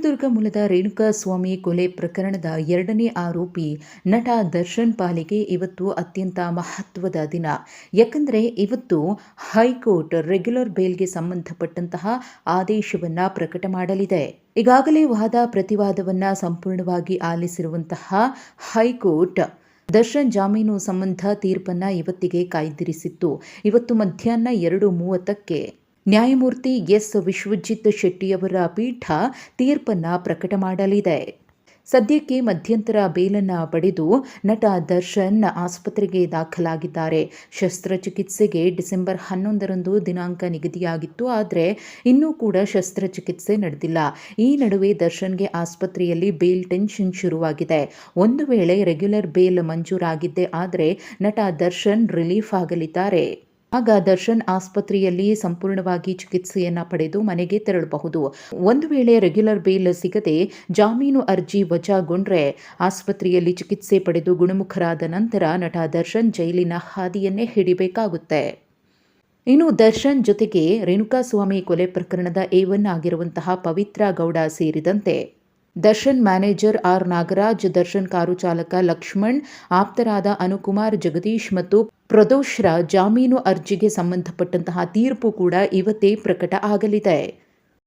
ಚಿತ್ರದುರ್ಗ ಮೂಲದ ರೇಣುಕಾ ಸ್ವಾಮಿ ಕೊಲೆ ಪ್ರಕರಣದ ಎರಡನೇ ಆರೋಪಿ ನಟ ದರ್ಶನ್ ಪಾಲಿಗೆ ಇವತ್ತು ಅತ್ಯಂತ ಮಹತ್ವದ ದಿನ. ಯಾಕಂದರೆ ಇವತ್ತು ಹೈಕೋರ್ಟ್ ರೆಗ್ಯುಲರ್ ಬೇಲ್ಗೆ ಸಂಬಂಧಪಟ್ಟಂತಹ ಆದೇಶವನ್ನು ಪ್ರಕಟ ಮಾಡಲಿದೆ. ಈಗಾಗಲೇ ವಾದ ಪ್ರತಿವಾದವನ್ನು ಸಂಪೂರ್ಣವಾಗಿ ಆಲಿಸಿರುವಂತಹ ಹೈಕೋರ್ಟ್ ದರ್ಶನ್ ಜಾಮೀನು ಸಂಬಂಧ ತೀರ್ಪನ್ನು ಇವತ್ತಿಗೆ ಕಾಯ್ದಿರಿಸಿತ್ತು. ಇವತ್ತು ಮಧ್ಯಾಹ್ನ ಎರಡು ಮೂವತ್ತಕ್ಕೆ ನ್ಯಾಯಮೂರ್ತಿ ಎಸ್. ವಿಶ್ವಜಿತ್ ಶೆಟ್ಟಿಯವರ ಪೀಠ ತೀರ್ಪನ್ನು ಪ್ರಕಟ ಮಾಡಲಿದೆ. ಸದ್ಯಕ್ಕೆ ಮಧ್ಯಂತರ ಬೇಲನ್ನು ಪಡೆದು ನಟ ದರ್ಶನ್ ಆಸ್ಪತ್ರೆಗೆ ದಾಖಲಾಗಿದ್ದಾರೆ. ಶಸ್ತ್ರಚಿಕಿತ್ಸೆಗೆ ಡಿಸೆಂಬರ್ ಹನ್ನೊಂದರಂದು ದಿನಾಂಕ ನಿಗದಿಯಾಗಿತ್ತು. ಆದರೆ ಇನ್ನೂ ಕೂಡ ಶಸ್ತ್ರಚಿಕಿತ್ಸೆ ನಡೆದಿಲ್ಲ. ಈ ನಡುವೆ ದರ್ಶನ್ಗೆ ಆಸ್ಪತ್ರೆಯಲ್ಲಿ ಬೇಲ್ ಟೆನ್ಷನ್ ಶುರುವಾಗಿದೆ. ಒಂದು ವೇಳೆ ರೆಗ್ಯುಲರ್ ಬೇಲ್ ಮಂಜೂರಾಗಿದ್ದೆ ಆದರೆ ನಟ ದರ್ಶನ್ ರಿಲೀಫ್ ಆಗಲಿದ್ದಾರೆ. ಆಗ ದರ್ಶನ್ ಆಸ್ಪತ್ರೆಯಲ್ಲಿ ಸಂಪೂರ್ಣವಾಗಿ ಚಿಕಿತ್ಸೆಯನ್ನು ಪಡೆದು ಮನೆಗೆ ತೆರಳಬಹುದು. ಒಂದು ವೇಳೆ ರೆಗ್ಯುಲರ್ ಬೇಲ್ ಸಿಗದೆ ಜಾಮೀನು ಅರ್ಜಿ ವಜಾಗೊಂಡ್ರೆ ಆಸ್ಪತ್ರೆಯಲ್ಲಿ ಚಿಕಿತ್ಸೆ ಪಡೆದು ಗುಣಮುಖರಾದ ನಂತರ ನಟ ದರ್ಶನ್ ಜೈಲಿನ ಹಾದಿಯನ್ನೇ ಹಿಡಿಬೇಕಾಗುತ್ತೆ. ಇನ್ನು ದರ್ಶನ್ ಜೊತೆಗೆ ರೇಣುಕಾಸ್ವಾಮಿ ಕೊಲೆ ಪ್ರಕರಣದ ಎ ಒನ್ ಆಗಿರುವಂತಹ ಪವಿತ್ರ ಗೌಡ ಸೇರಿದಂತೆ Darshan manager R Nagaraj, Darshan car ಚಾಲಕ ಲಕ್ಷ್ಮಣ್, ಆಪ್ತರಾದ ಅನುಕುಮಾರ್, ಜಗದೀಶ್ ಮತ್ತು ಪ್ರದೋಷ್ರ ಜಾಮೀನು ಅರ್ಜಿಗೆ ಸಂಬಂಧಪಟ್ಟಂತಹ ತೀರ್ಪು ಕೂಡ ಇವತ್ತೇ ಪ್ರಕಟ ಆಗಲಿದೆ.